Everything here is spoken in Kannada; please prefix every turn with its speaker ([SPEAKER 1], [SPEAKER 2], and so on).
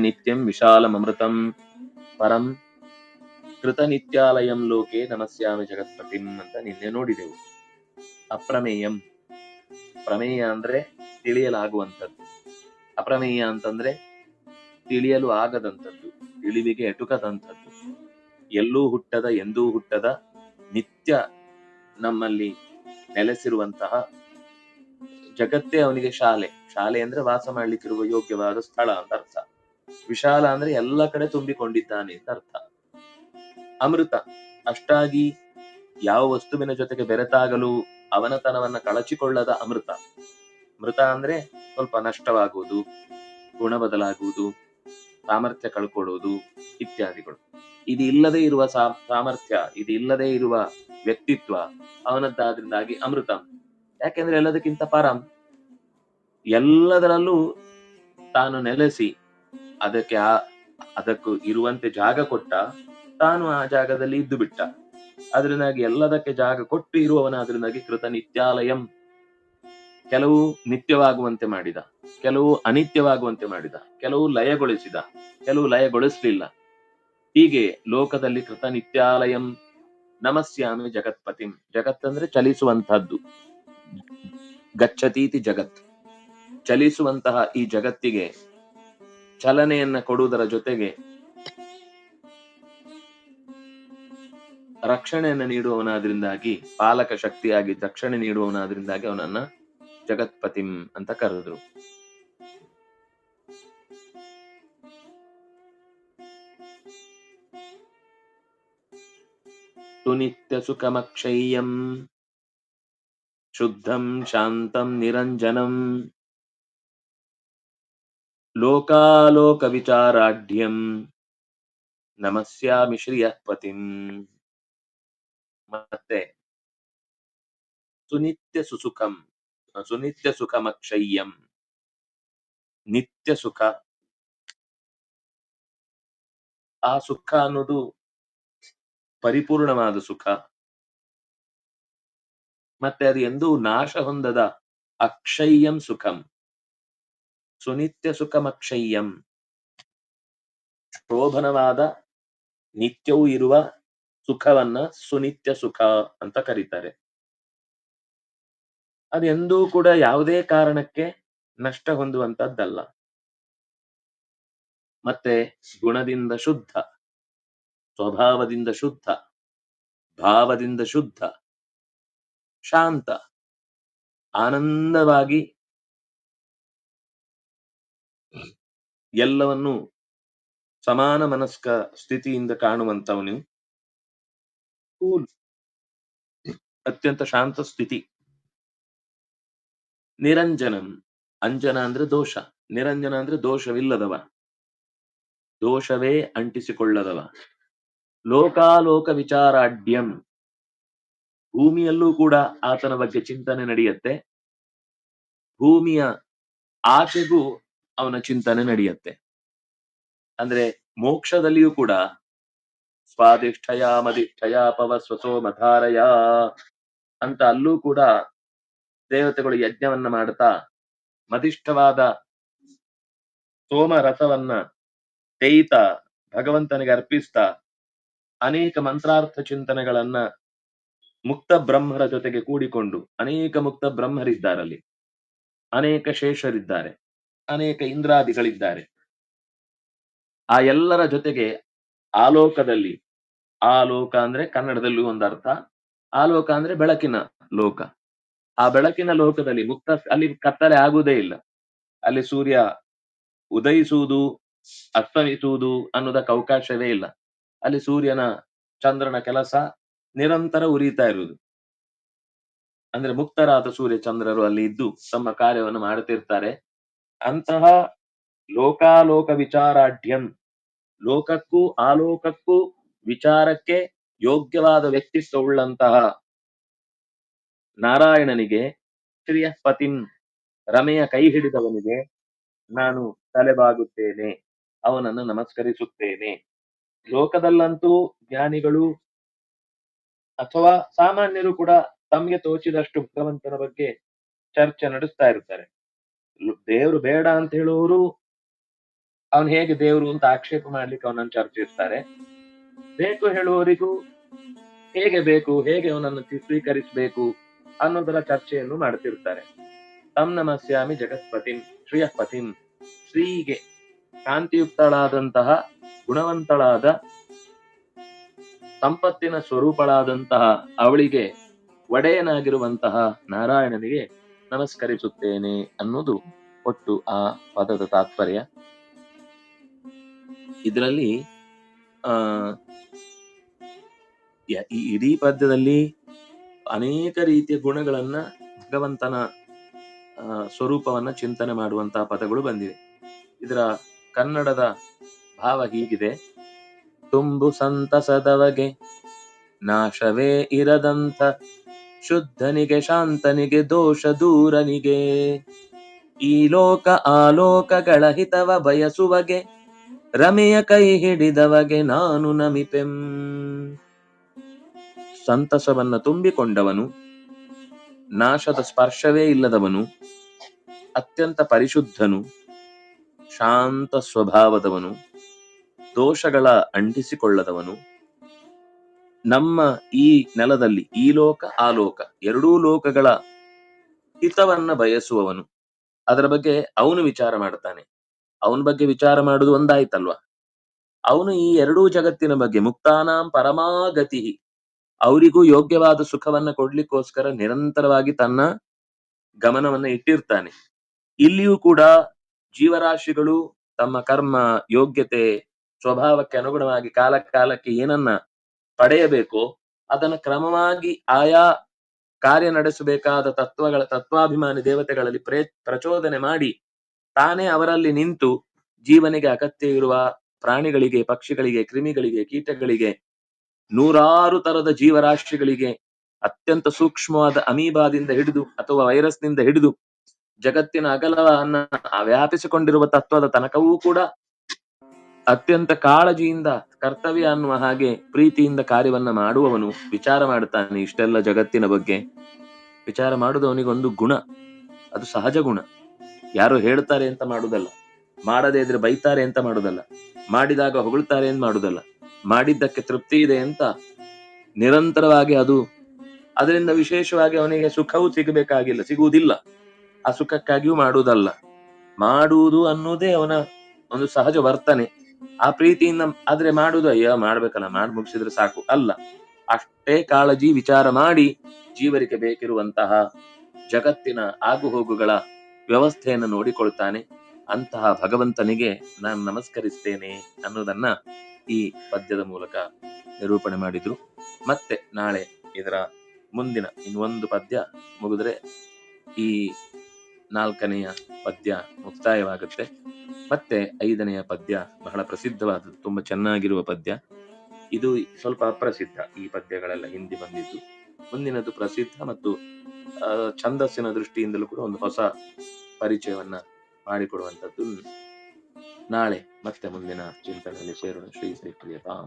[SPEAKER 1] ನಿತ್ಯಂ ವಿಶಾಲಮೃತಂ ಪರಂ ಕೃತನಿತ್ಯಾಲಯಂ ಲೋಕೆ ನಮಸ್ಯಾಮಿ ಜಗತ್ಪತಿಂ ಅಂತ ನಿನ್ನೆ ನೋಡಿದೆವು. ಅಪ್ರಮೇಯಂ. ಪ್ರಮೇಯ ಅಂದ್ರೆ ತಿಳಿಯಲಾಗುವಂಥದ್ದು. ಅಪ್ರಮೇಯ ಅಂತಂದ್ರೆ ತಿಳಿಯಲು ಆಗದಂಥದ್ದು, ತಿಳಿವಿಗೆ ಎಟುಕದಂಥದ್ದು. ಎಲ್ಲೂ ಹುಟ್ಟದ, ಎಂದೂ ಹುಟ್ಟದ, ನಿತ್ಯ ನಮ್ಮಲ್ಲಿ ನೆಲೆಸಿರುವಂತಹ ಜಗತ್ತೇ ಅವನಿಗೆ ಶಾಲೆ. ಶಾಲೆ ಅಂದ್ರೆ ವಾಸ ಮಾಡ್ಲಿಕ್ಕಿರುವ ಯೋಗ್ಯವಾದ ಸ್ಥಳ ಅಂತ ಅರ್ಥ. ವಿಶಾಲ ಅಂದ್ರೆ ಎಲ್ಲ ಕಡೆ ತುಂಬಿಕೊಂಡಿದ್ದಾನೆ ಅಂತ ಅರ್ಥ. ಅಮೃತ, ಅಷ್ಟಾಗಿ ಯಾವ ವಸ್ತುವಿನ ಜೊತೆಗೆ ಬೆರೆತಾಗಲು ಅವನತನವನ್ನ ಕಳಚಿಕೊಳ್ಳದ ಅಮೃತ. ಮೃತ ಅಂದ್ರೆ ಸ್ವಲ್ಪ ನಷ್ಟವಾಗುವುದು, ಗುಣ ಬದಲಾಗುವುದು, ಸಾಮರ್ಥ್ಯ ಕಳ್ಕೊಳ್ಳುವುದು ಇತ್ಯಾದಿಗಳು. ಇದು ಇಲ್ಲದೆ ಇರುವ ಸಾಮರ್ಥ್ಯ, ಇದು ಇಲ್ಲದೆ ಇರುವ ವ್ಯಕ್ತಿತ್ವ ಅವನದ್ದಾದ್ರಿಂದಾಗಿ ಅಮೃತ. ಯಾಕೆಂದ್ರೆ ಎಲ್ಲದಕ್ಕಿಂತ ಪರಂ ಎಲ್ಲದರಲ್ಲೂ ತಾನು ನೆಲೆಸಿ ಅದಕ್ಕೆ ಆ, ಅದಕ್ಕೂ ಇರುವಂತೆ ಜಾಗ ಕೊಟ್ಟ ತಾನು ಆ ಜಾಗದಲ್ಲಿ ಇದ್ದು ಬಿಟ್ಟ. ಅದರಿಂದಾಗಿ ಎಲ್ಲದಕ್ಕೆ ಜಾಗ ಕೊಟ್ಟು ಇರುವವನ ಅದರಿಂದಾಗಿ ಕೃತ ನಿತ್ಯಾಲಯಂ. ಕೆಲವು ನಿತ್ಯವಾಗುವಂತೆ ಮಾಡಿದ, ಕೆಲವು ಅನಿತ್ಯವಾಗುವಂತೆ ಮಾಡಿದ, ಕೆಲವು ಲಯಗೊಳಿಸಿದ, ಕೆಲವು ಲಯಗೊಳಿಸಲಿಲ್ಲ. ಹೀಗೆ ಲೋಕದಲ್ಲಿ ಕೃತ ನಿತ್ಯಾಲಯಂ ನಮಸ್ಯಾಮಿ ಜಗತ್ಪತಿಂ. ಜಗತ್ತಂದ್ರೆ ಚಲಿಸುವಂತಹದ್ದು ಗಚ್ಚತೀತಿ ಜಗತ್. ಚಲಿಸುವಂತಹ ಈ ಜಗತ್ತಿಗೆ ಚಲನೆಯನ್ನ ಕೊಡುವುದರ ಜೊತೆಗೆ ರಕ್ಷಣೆಯನ್ನ ನೀಡುವವನಾದ್ರಿಂದಾಗಿ, ಪಾಲಕ ಶಕ್ತಿಯಾಗಿ ರಕ್ಷಣೆ ನೀಡುವವನಾದ್ರಿಂದಾಗಿ ಅವನನ್ನ ಜಗತ್ಪತಿಂ ಅಂತ ಕರೆದ್ರು. ಸುನಿತ್ಯ ಸುಖಮಕ್ಷಯ್ಯಂ, ಶುದ್ಧಂ ಶಾಂತಂ ನಿರಂಜನಂ. ವಿಚಾರಾಢ್ಯಂ ನಮಸ್ಯಾಮಿ ಶ್ರಿಯಪತಿಂ ಮತ್ತೆ ಸುನಿತ್ಯ ಸುಸುಖಂ ಸುನಿತ್ಯ ಸುಖಮಕ್ಷಯ್ಯಂ ನಿತ್ಯ ಸುಖ ಆ ಸುಖ ಅನ್ನೋದು ಪರಿಪೂರ್ಣವಾದ ಸುಖ ಮತ್ತೆ ಅದು ಎಂದೂ ನಾಶ ಹೊಂದದ ಅಕ್ಷಯ್ಯಂ ಸುಖಂ। ಸುನಿತ್ಯ ಸುಖಮಕ್ಷಯ್ಯಂ ಶೋಭನವಾದ ನಿತ್ಯವೂ ಇರುವ ಸುಖವನ್ನ ಸುನಿತ್ಯ ಸುಖ ಅಂತ ಕರೀತಾರೆ. ಅದೆಂದೂ ಕೂಡ ಯಾವುದೇ ಕಾರಣಕ್ಕೆ ನಷ್ಟ ಹೊಂದುವಂತದ್ದಲ್ಲ ಮತ್ತೆ ಗುಣದಿಂದ ಶುದ್ಧ, ಸ್ವಭಾವದಿಂದ ಶುದ್ಧ, ಭಾವದಿಂದ ಶುದ್ಧ, ಶಾಂತ, ಆನಂದವಾಗಿ ಎಲ್ಲವನ್ನು ಸಮಾನ ಮನಸ್ಕ ಸ್ಥಿತಿಯಿಂದ ಕೂಲ್ ಅತ್ಯಂತ ಶಾಂತ ಸ್ಥಿತಿ. ನಿರಂಜನಂ. ಅಂಜನ ಅಂದ್ರೆ ದೋಷ. ನಿರಂಜನ ಅಂದ್ರೆ ದೋಷವಿಲ್ಲದವ. ದೋಷವೇ ಅಂಟಿಸಿಕೊಳ್ಳದವ. ಲೋಕಾಲೋಕ ವಿಚಾರಾಢ್ಯಂ. ಭೂಮಿಯಲ್ಲೂ ಕೂಡ ಆತನ ಬಗ್ಗೆ ಚಿಂತನೆ ನಡೆಯುತ್ತೆ. ಭೂಮಿಯ ಆಚೆಗೂ ಅವನ ಚಿಂತನೆ ನಡೆಯುತ್ತೆ. ಅಂದ್ರೆ ಮೋಕ್ಷದಲ್ಲಿಯೂ ಕೂಡ ಸ್ವಾದಿಷ್ಠಯ ಮದಿಷ್ಠಯ ಪವ ಸ್ವಸೋ ಮಧಾರಯ ಅಂತ ಅಲ್ಲೂ ಕೂಡ ದೇವತೆಗಳು ಯಜ್ಞವನ್ನ ಮಾಡ್ತಾ ಮದಿಷ್ಠವಾದ ಸೋಮ ರಸವನ್ನ ತೇಯ್ತಾ ಭಗವಂತನಿಗೆ ಅರ್ಪಿಸ್ತಾ ಅನೇಕ ಮಂತ್ರಾರ್ಥ ಚಿಂತನೆಗಳನ್ನ ಮುಕ್ತ ಬ್ರಹ್ಮರ ಜೊತೆಗೆ ಕೂಡಿಕೊಂಡು ಅನೇಕ ಮುಕ್ತ ಬ್ರಹ್ಮರಿದ್ದಾರಲ್ಲಿ ಅನೇಕ ಶೇಷರಿದ್ದಾರೆ. ಅನೇಕ ಇಂದ್ರಾದಿಗಳಿದ್ದಾರೆ. ಆ ಎಲ್ಲರ ಜೊತೆಗೆ ಆಲೋಕದಲ್ಲಿ, ಆಲೋಕ ಅಂದ್ರೆ ಕನ್ನಡದಲ್ಲಿ ಒಂದು ಅರ್ಥ, ಆಲೋಕ ಅಂದ್ರೆ ಬೆಳಕಿನ ಲೋಕ. ಆ ಬೆಳಕಿನ ಲೋಕದಲ್ಲಿ ಮುಕ್ತ, ಅಲ್ಲಿ ಕತ್ತಲೆ ಆಗುವುದೇ ಇಲ್ಲ. ಅಲ್ಲಿ ಸೂರ್ಯ ಉದಯಿಸುವುದು, ಅಸ್ತಮಿಸುವುದು ಅನ್ನೋದಕ್ಕೆ ಅವಕಾಶವೇ ಇಲ್ಲ. ಅಲ್ಲಿ ಸೂರ್ಯನ ಚಂದ್ರನ ಕೆಲಸ ನಿರಂತರ ಉರಿತಾ ಇರುವುದು. ಅಂದ್ರೆ ಮುಕ್ತರಾದ ಸೂರ್ಯ ಚಂದ್ರರು ಅಲ್ಲಿ ಇದ್ದು ತಮ್ಮ ಕಾರ್ಯವನ್ನು ಮಾಡುತ್ತಿರ್ತಾರೆ. ಅಂತಹ ಲೋಕಾಲೋಕ ವಿಚಾರಾಢ್ಯಂ ಲೋಕಕ್ಕೂ ಆಲೋಕಕ್ಕೂ ವಿಚಾರಕ್ಕೆ ಯೋಗ್ಯವಾದ ವ್ಯಕ್ತಿತ್ವವುಳ್ಳಂತಹ ನಾರಾಯಣನಿಗೆ ಶ್ರಿಯ ಪತಿಂ ರಮೆಯ ಕೈ ಹಿಡಿದವನಿಗೆ ನಾನು ತಲೆಬಾಗುತ್ತೇನೆ, ಅವನನ್ನು ನಮಸ್ಕರಿಸುತ್ತೇನೆ. ಲೋಕದಲ್ಲಂತೂ ಜ್ಞಾನಿಗಳು ಅಥವಾ ಸಾಮಾನ್ಯರು ಕೂಡ ತಮಗೆ ತೋಚಿದಷ್ಟು ಭಗವಂತನ ಬಗ್ಗೆ ಚರ್ಚೆ ನಡೆಸ್ತಾ ಇರ್ತಾರೆ. ದೇವ್ರು ಬೇಡ ಅಂತ ಹೇಳುವವರು ಅವನ್ ಹೇಗೆ ದೇವ್ರು ಅಂತ ಆಕ್ಷೇಪ ಮಾಡ್ಲಿಕ್ಕೆ ಅವನನ್ನು ಚರ್ಚಿಸ್ತಾರೆ ಬೇಕು ಹೇಳುವವರಿಗೂ ಹೇಗೆ ಬೇಕು, ಹೇಗೆ ಅವನನ್ನು ಸ್ವೀಕರಿಸಬೇಕು ಅನ್ನೋದರ ಚರ್ಚೆಯನ್ನು ಮಾಡ್ತಿರ್ತಾರೆ. ತಮ್ ನಮಸ್ಯಾಮಿ ಜಗತ್ಪತಿನ್ ಶ್ರೀಯಪತಿನ್ ಶ್ರೀಗೆ ಕಾಂತಿಯುಕ್ತಳಾದಂತಹ ಗುಣವಂತಳಾದ ಸಂಪತ್ತಿನ ಸ್ವರೂಪಳಾದಂತಹ ಅವಳಿಗೆ ಒಡೆಯನಾಗಿರುವಂತಹ ನಾರಾಯಣನಿಗೆ ನಮಸ್ಕರಿಸುತ್ತೇನೆ ಅನ್ನೋದು ಒಟ್ಟು ಆ ಪದದ ತಾತ್ಪರ್ಯ. ಇದರಲ್ಲಿ, ಆ ಈ ಇಡೀ ಪದ್ಯದಲ್ಲಿ ಅನೇಕ ರೀತಿಯ ಗುಣಗಳನ್ನ ಭಗವಂತನ ಸ್ವರೂಪವನ್ನ ಚಿಂತನೆ ಮಾಡುವಂತಹ ಪದಗಳು ಬಂದಿವೆ. ಇದರ ಕನ್ನಡದ ಭಾವ ಹೀಗಿದೆ. ತುಂಬು ಸಂತಸದವಗೆ ನಾಶವೇ ಇರದಂತ ಶುದ್ಧನಿಗೆ ಶಾಂತನಿಗೆ ದೋಷ ದೂರನಿಗೆ. ಈ ಲೋಕ ಆಲೋಕಗಳ ಹಿತವ ಬಯಸುವಗೆ, ರಮೆಯ ಕೈ ಹಿಡಿದವಗೆ ನಾನು ನಮಿಪೆಂ ಸಂತಸವನ್ನ ತುಂಬಿಕೊಂಡವನು, ನಾಶದ ಸ್ಪರ್ಶವೇ ಇಲ್ಲದವನು, ಅತ್ಯಂತ ಪರಿಶುದ್ಧನು, ಶಾಂತ ಸ್ವಭಾವದವನು, ದೋಷಗಳ ಅಂಟಿಸಿಕೊಳ್ಳದವನು ನಮ್ಮ ಈ ನೆಲದಲ್ಲಿ, ಈ ಲೋಕ, ಆ ಲೋಕ, ಎರಡೂ ಲೋಕಗಳ ಹಿತವನ್ನ ಬಯಸುವವನು. ಅದರ ಬಗ್ಗೆ ಅವನು ವಿಚಾರ ಮಾಡ್ತಾನೆ. ಅವನ ಬಗ್ಗೆ ವಿಚಾರ ಮಾಡುದು ಒಂದಾಯ್ತಲ್ವಾ? ಅವನು ಈ ಎರಡೂ ಜಗತ್ತಿನ ಬಗ್ಗೆ, ಮುಕ್ತಾನಾಂ ಪರಮಾಗತಿ, ಅವರಿಗೂ ಯೋಗ್ಯವಾದ ಸುಖವನ್ನ ಕೊಡ್ಲಿಕ್ಕೋಸ್ಕರ ನಿರಂತರವಾಗಿ ತನ್ನ ಗಮನವನ್ನ ಇಟ್ಟಿರ್ತಾನೆ. ಇಲ್ಲಿಯೂ ಕೂಡ ಜೀವರಾಶಿಗಳು ತಮ್ಮ ಕರ್ಮ, ಯೋಗ್ಯತೆ, ಸ್ವಭಾವಕ್ಕೆ ಅನುಗುಣವಾಗಿ ಕಾಲ ಕಾಲಕ್ಕೆ ಏನನ್ನ ಪಡೆಯಬೇಕೋ, ಅದನ್ನು ಕ್ರಮವಾಗಿ ಆಯಾ ಕಾರ್ಯ ನಡೆಸಬೇಕಾದ ತತ್ವಗಳ, ತತ್ವಾಭಿಮಾನಿ ದೇವತೆಗಳಲ್ಲಿ ಪ್ರೇ, ಪ್ರಚೋದನೆ ಮಾಡಿ, ತಾನೇ ಅವರಲ್ಲಿ ನಿಂತು ಜೀವನಿಗೆ ಅಗತ್ಯ ಪ್ರಾಣಿಗಳಿಗೆ, ಪಕ್ಷಿಗಳಿಗೆ, ಕ್ರಿಮಿಗಳಿಗೆ, ಕೀಟಗಳಿಗೆ, ನೂರಾರು ತರದ ಜೀವರಾಶಿಗಳಿಗೆ ಅತ್ಯಂತ ಸೂಕ್ಷ್ಮವಾದ ಅಮೀಬಾದಿಂದ ಹಿಡಿದು ಅಥವಾ ವೈರಸ್ನಿಂದ ಹಿಡಿದು ಜಗತ್ತಿನ ಅಗಲವನ್ನ ವ್ಯಾಪಿಸಿಕೊಂಡಿರುವ ತತ್ವದ ತನಕವೂ ಕೂಡ ಅತ್ಯಂತ ಕಾಳಜಿಯಿಂದ, ಕರ್ತವ್ಯ ಅನ್ನುವ ಹಾಗೆ ಪ್ರೀತಿಯಿಂದ ಕಾರ್ಯವನ್ನ ಮಾಡುವವನು ವಿಚಾರ ಮಾಡುತ್ತಾನೆ ಇಷ್ಟೆಲ್ಲ ಜಗತ್ತಿನ ಬಗ್ಗೆ. ವಿಚಾರ ಮಾಡುವುದು ಅವನಿಗೊಂದು ಗುಣ. ಅದು ಸಹಜ ಗುಣ. ಯಾರು ಹೇಳ್ತಾರೆ ಅಂತ ಮಾಡುದಲ್ಲ. ಮಾಡದೇ ಇದ್ರೆ ಬೈತಾರೆ ಅಂತ ಮಾಡುದಲ್ಲ. ಮಾಡಿದಾಗ ಹೊಗಳ್ತಾರೆ ಅಂತ ಮಾಡುದಲ್ಲ. ಮಾಡಿದ್ದಕ್ಕೆ ತೃಪ್ತಿ ಇದೆ ಅಂತ ನಿರಂತರವಾಗಿ ಅದು ಅದರಿಂದ ವಿಶೇಷವಾಗಿ ಅವನಿಗೆ ಸುಖವೂ ಸಿಗಬೇಕಾಗಿಲ್ಲ, ಸಿಗುವುದಿಲ್ಲ. ಆ ಸುಖಕ್ಕಾಗಿಯೂ ಮಾಡುವುದಲ್ಲ. ಮಾಡುವುದು ಅನ್ನೋದೇ ಅವನ ಒಂದು ಸಹಜ ವರ್ತನೆ. ಆ ಪ್ರೀತಿಯಿಂದ ಆದ್ರೆ ಮಾಡುದು, ಅಯ್ಯೋ, ಮಾಡ್ಬೇಕಲ್ಲ, ಮಾಡಿ ಮುಗಿಸಿದ್ರೆ ಸಾಕು. ಅಲ್ಲ, ಅಷ್ಟೇ ಕಾಳಜಿ ವಿಚಾರ ಮಾಡಿ ಜೀವರಿಗೆ ಬೇಕಿರುವಂತಹ ಜಗತ್ತಿನ ಆಗುಹೋಗುಗಳ ವ್ಯವಸ್ಥೆಯನ್ನು ನೋಡಿಕೊಳ್ತಾನೆ. ಅಂತಹ ಭಗವಂತನಿಗೆ ನಾನು ನಮಸ್ಕರಿಸ್ತೇನೆ ಅನ್ನೋದನ್ನ ಈ ಪದ್ಯದ ಮೂಲಕ ನಿರೂಪಣೆ ಮಾಡಿದ್ರು. ಮತ್ತೆ ನಾಳೆ ಇದರ ಮುಂದಿನ ಇನ್ನೊಂದು ಪದ್ಯ ಮುಗಿದ್ರೆ ಈ ನಾಲ್ಕನೆಯ ಪದ್ಯ ಮುಕ್ತಾಯವಾಗುತ್ತೆ. ಮತ್ತೆ ಐದನೆಯ ಪದ್ಯ ಬಹಳ ಪ್ರಸಿದ್ಧವಾದದ್ದು, ತುಂಬಾ ಚೆನ್ನಾಗಿರುವ ಪದ್ಯ. ಇದು ಸ್ವಲ್ಪ ಅಪ್ರಸಿದ್ಧ ಈ ಪದ್ಯಗಳೆಲ್ಲ ಹಿಂದಿ ಬಂದಿದ್ದು. ಮುಂದಿನದು ಪ್ರಸಿದ್ಧ ಮತ್ತು ಛಂದಸ್ಸಿನ ದೃಷ್ಟಿಯಿಂದಲೂ ಕೂಡ ಒಂದು ಹೊಸ ಪರಿಚಯವನ್ನ ಮಾಡಿಕೊಡುವಂಥದ್ದು. ನಾಳೆ ಮತ್ತೆ ಮುಂದಿನ ಚಿಂತನೆಯಲ್ಲಿ ಸೇರೋಣ. ಶ್ರೀ ಶ್ರೀ ಪ್ರಿಯತಾಂ